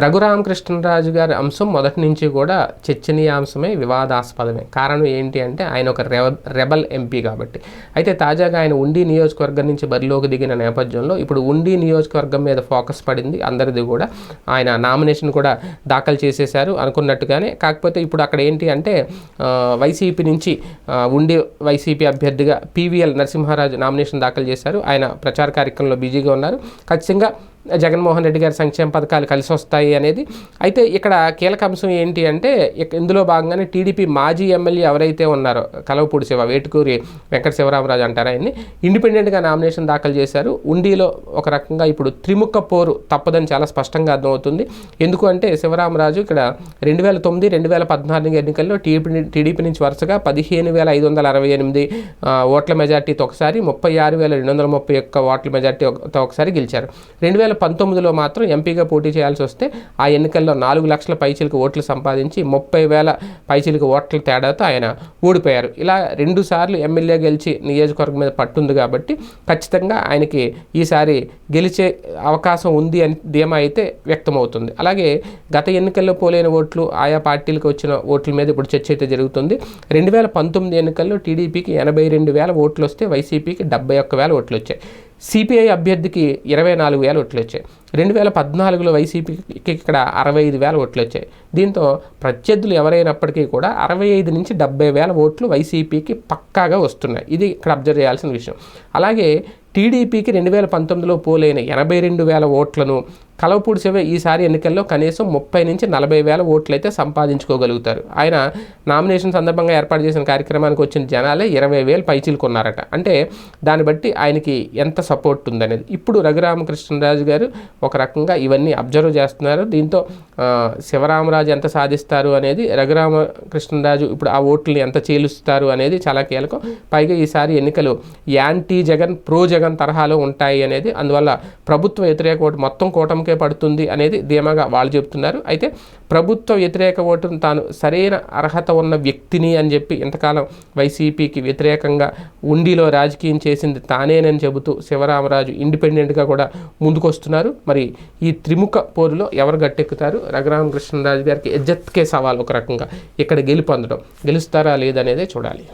రఘురామకృష్ణరాజు గారి అంశం మొదటి నుంచి కూడా చర్చనీయాంశమే వివాదాస్పదమే. కారణం ఏంటి అంటే ఆయన ఒక రెబ రెబల్ ఎంపీ కాబట్టి. అయితే తాజాగా ఆయన ఉండి నియోజకవర్గం నుంచి బరిలోకి దిగిన నేపథ్యంలో ఇప్పుడు ఉండి నియోజకవర్గం మీద ఫోకస్ పడింది. అందరిది కూడా ఆయన నామినేషన్ కూడా దాఖలు చేసేశారు అనుకున్నట్టుగానే. కాకపోతే ఇప్పుడు అక్కడ ఏంటి అంటే వైసీపీ నుంచి ఉండి వైసీపీ అభ్యర్థిగా పీవీఎల్ నరసింహారాజు నామినేషన్ దాఖలు చేశారు. ఆయన ప్రచార కార్యక్రమంలో బిజీగా ఉన్నారు. ఖచ్చితంగా జగన్మోహన్ రెడ్డి గారి సంక్షేమ పథకాలు కలిసి వస్తాయి అనేది. అయితే ఇక్కడ కీలక అంశం ఏంటి అంటే ఇందులో భాగంగానే టీడీపీ మాజీ ఎమ్మెల్యే ఎవరైతే ఉన్నారో కలవపూడి శివ వేటుకూరి వెంకట శివరామరాజు అంటారు ఆయన్ని ఇండిపెండెంట్గా నామినేషన్ దాఖలు చేశారు. ఉండిలో ఒక రకంగా ఇప్పుడు త్రిముఖ పోరు తప్పదని చాలా స్పష్టంగా అర్థమవుతుంది. ఎందుకు అంటే శివరామరాజు ఇక్కడ రెండు వేల తొమ్మిది రెండు వేల పద్నాలుగు ఎన్నికల్లో టీడీపీ టీడీపీ నుంచి వరుసగా పదిహేను వేల ఐదు వందల అరవై ఎనిమిది ఓట్ల మెజార్టీతో ఒకసారి ముప్పై ఆరు వేల రెండు వందల ముప్పై ఒక్క ఓట్ల మెజార్టీతో ఒకసారి గెలిచారు. రెండు వేల పంతొమ్మిదిలో మాత్రం ఎంపీగా పోటీ చేయాల్సి వస్తే ఆ ఎన్నికల్లో నాలుగు లక్షల పైచిలకు ఓట్లు సంపాదించి ముప్పై వేల పైచిలకు ఓట్ల తేడాతో ఆయన ఓడిపోయారు ఇలా రెండు సార్లు ఎమ్మెల్యే గెలిచి నియోజకవర్గం మీద పట్టుంది కాబట్టి ఖచ్చితంగా ఆయనకి ఈసారి గెలిచే అవకాశం ఉంది అని ధీమా అయితే వ్యక్తమవుతుంది. అలాగే గత ఎన్నికల్లో పోలేని ఓట్లు ఆయా పార్టీలకు వచ్చిన ఓట్ల మీద ఇప్పుడు చర్చ అయితే జరుగుతుంది. రెండు వేల పంతొమ్మిది ఎన్నికల్లో టీడీపీకి ఎనభై రెండు వేల ఓట్లు వస్తే వైసీపీకి డెబ్బై ఒక్క వేల ఓట్లు వచ్చాయి. సిపిఐ అభ్యర్థికి ఇరవై నాలుగు వేల ఓట్లు వచ్చాయి. రెండు వేల పద్నాలుగులో వైసీపీకి ఇక్కడ అరవై ఐదు వేల ఓట్లు వచ్చాయి. దీంతో ప్రత్యర్థులు ఎవరైనప్పటికీ కూడా అరవై ఐదు నుంచి డెబ్బై వేల ఓట్లు వైసీపీకి పక్కాగా వస్తున్నాయి. ఇది ఇక్కడ అబ్జర్వ్ చేయాల్సిన విషయం. అలాగే టీడీపీకి రెండు వేల పంతొమ్మిదిలో పోలైన ఎనభై రెండు వేల ఓట్లను కలవపూడి శివ ఈసారి ఎన్నికల్లో కనీసం ముప్పై నుంచి నలభై వేల ఓట్లు అయితే సంపాదించుకోగలుగుతారు. ఆయన నామినేషన్ సందర్భంగా ఏర్పాటు చేసిన కార్యక్రమానికి వచ్చిన జనాలే ఇరవై వేలు పైచిలుకున్నారట అంటే దాన్ని బట్టి ఆయనకి ఎంత సపోర్ట్ ఉందనేది. ఇప్పుడు రఘురామకృష్ణరాజు గారు ఒక రకంగా ఇవన్నీ అబ్జర్వ్ చేస్తున్నారు. దీంతో శివరామరాజు ఎంత సాధిస్తారు అనేది రఘురామకృష్ణరాజు ఇప్పుడు ఆ ఓట్లని ఎంత చీలుస్తారు అనేది చాలా కీలకం. పైగా ఈసారి ఎన్నికలు యాంటీ జగన్ ప్రో జగన్ తరహాలో ఉంటాయి అనేది. అందువల్ల ప్రభుత్వ వ్యతిరేక ఓటు మొత్తం కూటమికి పడుతుంది అనేది ధీమాగా వాళ్ళు చెప్తున్నారు అయితే ప్రభుత్వ వ్యతిరేక ఓటును తాను సరైన అర్హత ఉన్న వ్యక్తిని అని చెప్పి ఇంతకాలం వైసీపీకి వ్యతిరేకంగా ఉండిలో రాజకీయం చేసింది తానేనని చెబుతూ శివరామరాజు ఇండిపెండెంట్గా కూడా ముందుకొస్తున్నారు. మరి ఈ త్రిముఖ పోరులో ఎవరు గట్టెక్కుతారు? రఘురామకృష్ణరాజు గారికి ఎజ్జత్కే సవాల్ ఒక రకంగా. ఇక్కడ గెలుపొందడం గెలుస్తారా లేదనేదే చూడాలి.